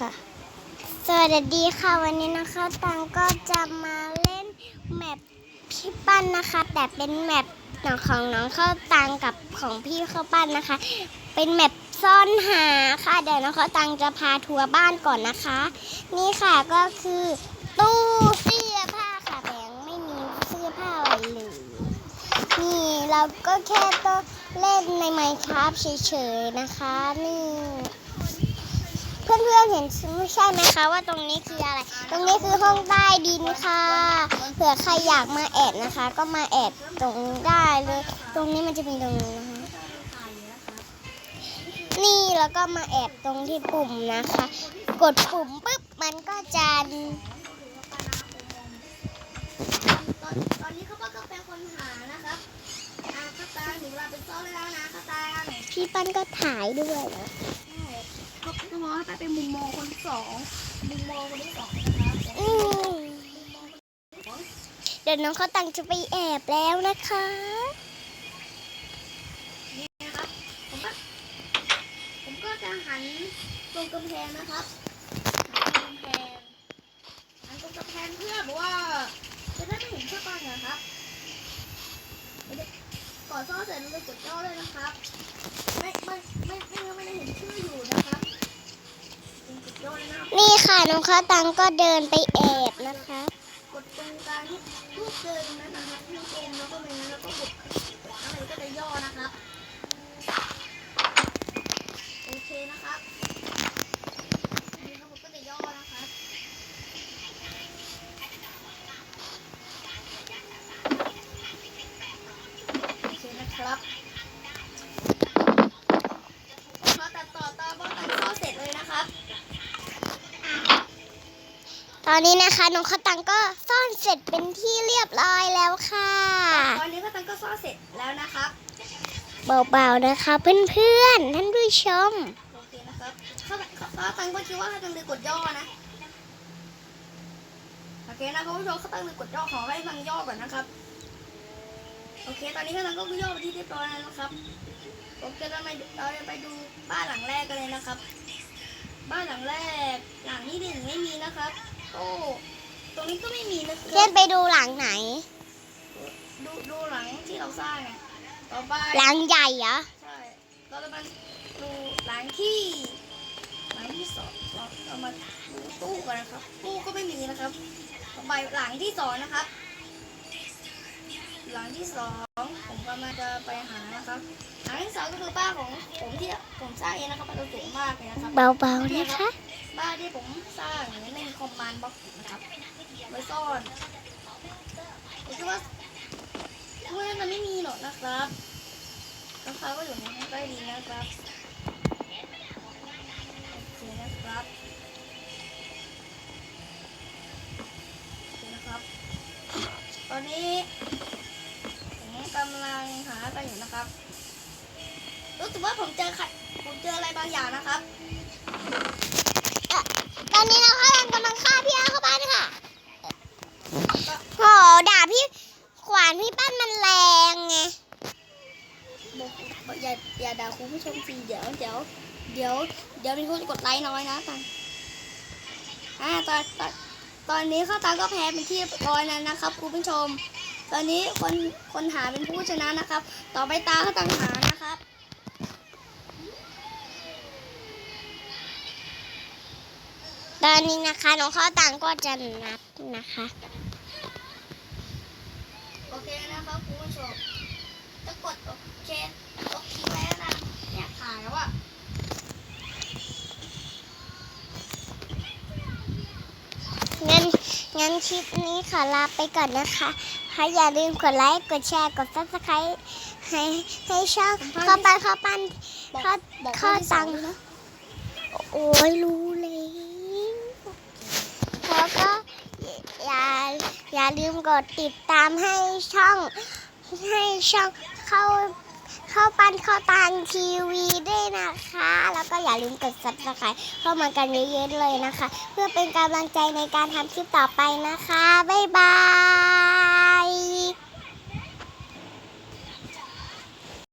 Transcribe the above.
ค่ะ สวัสดีค่ะ วันนี้นะคะตังก็จะมาเล่นแมปพี่ปั้นนะคะ แต่เป็นแมปของน้องข้าวตังกับของพี่ข้าวปั้นนะคะ เป็นแมปซ่อนหาค่ะเดี๋ยวน้องข้าวตังจะพาทัวร์บ้านก่อนนะคะ นี่ค่ะก็คือตู้เสื้อผ้าค่ะแต่ยังไม่มีเสื้อผ้าอะไรเลยนี่เราก็แค่ต้องเล่นในไมค์ครับเฉยๆนะคะนี่ เพื่อนๆเห็นใช่ไหมคะ ว่าตรงนี้คืออะไร ตรงนี้คือห้องใต้ดินค่ะ เผื่อใครอยากมาแอบนะคะ ก็มาแอบตรงได้เลย ตรงนี้มันจะมีตรงนี้นะคะนี่แล้วก็มาแอบตรงที่ปุ่มนะคะ กดปุ่มปุ๊บมันก็จะตอนตอนนี้เขาก็เป็นคนหานะครับอ่าข้าวตาถึงเวลาเป็นซ่อนแล้วนะข้าวตาพี่ปั้นก็ถ่ายด้วยนะ ใช่เขาจะมองให้ไปเป็นมุมมองคนที่สองมุมมองคนที่สองนะครับอืมเดี๋ยวน้องเขาตังจะไปแอบแล้วนะคะนี่นะครับผมก็ผมก็จะหันตรงกำแพงนะครับหันตรงกำแพงหันตรงกำแพงเพื่อบอกว่าจะได้ไม่เห็นข้าวตานะครับก่อนซ่อนเสร็จเราจะกดย่อเลยนะครับ ไม่ไม่ไม่ไม่ไม่ได้เห็นชื่ออยู่นะครับกดย่อเลย นี่ค่ะน้องข้าตังก็เดินไปแอบนะคะกดตรงกลางที่รูปเดินนั้นนะคะที่เกมแล้วก็เมนแล้วก็กดอะไรก็จะย่อนะครั ตอนนี้นะคะน้องเขาตังก็ซ่อนเสร็จเป็นที่เรียบร้อยแล้วค่ะ ตอนนี้ก็ตังก็ซ่อนเสร็จแล้วนะครับ เบาๆนะคะเพื่อนๆท่านผู้ชมโอเคนะครับเขาเขาตังก็คิดว่าเขาตังเลยกดย่อนะโอเคนะคุณผู้ชมเขาตังเลยกดย่อขอให้ตังย่อก่อนนะครับโอเค ตอนนี้เขาตังก็ย่อไปที่เรียบร้อยแล้วนะครับโอเคเราไปเราจะไปดูบ้านหลังแรกกันเลยนะครับ บ้านหลังแรกหลังนี้หนึ่งไม่มีนะครับ โอ้ตรงนี้ก็ไม่มีนะคเพื่รัอนบไปดูหลังไหน ดูดูหลังที่เราสร้างไงต่อไปหลังใหญ่เหรอ ใช่เราจะมาดูหลังที่หลังที่สองเราเรามาดูตู้กันนะครับตู้ก็ไม่มีนะครับต่อไปหลังที่สองนะครับ หลังที่สองผมกำลังจะไปหานะครับหลังที่สองก็คือบ้านของผมที่ผมสร้างเองนะครับมันสูงมากเลยนะครับเบาๆนะคะบ้านที่ผมสร้างไม่มีคอมมานด์บล็อกนะครับไว้ซ่อนผมคิดว่าเมื่อมันไม่มีหรอกนะครับราคาก็อยู่ในห้องใต้ดินนะครับ ลังหากันอยู่นะครับรู้สึกว่าผมเจอใครผมเจออะไรบางอย่างนะครับ ตอนนี้น้องเขาตังกำลังฆ่าพี่อาเข้าบ้านค่ะโหด่าพี่ขวานพี่ปั้นมันแรงไงบอกบอกอย่าอย่าด่าคุณผู้ชมสิเดี๋ยวเดี๋ยวเดี๋ยวเดี๋ยวมีคนกดไลค์น้อยนะตังอ่าตอนตอนตอนนี้ข้าวตังก็แพ้เป็นที่เรียบร้อยแล้วนะครับคุณผู้ชม ตอนนี้คนคนหาเป็นผู้ชนะนะครับ ต่อไปตาข้าวตังหานะครับตอนนี้นะคะน้องเขาตังก็จะนับนะคะ โอเคนะครับคุณผู้ชมจะกดโอเคโอเคแล้วนะเนี่ยถ่ายแล้วอะงั้นงั้นคลิปนี้ขอลาไปก่อนนะคะ ถ้าอย่าลืมกดไลค์ กดแชร์ กดซับสไครต์ให้ให้ช่องข้าวปั้นข้าวปั้นบอกข้าวบอกข้าวคนที่สตัองงด้วยนะโอ้ยรู้แล้วแล้วก็อย่าอย่าลืมกดติดตามให้ช่องให้ช่องเข้าเข้าปันเข้าตังทีวีด้วยนะคะ แล้วก็อย่าลืมกด subscribe เข้ามากันเยอะๆเลยนะคะ เพื่อเป็นกำลังใจในการทำคลิปต่อไปนะคะ บ๊ายบาย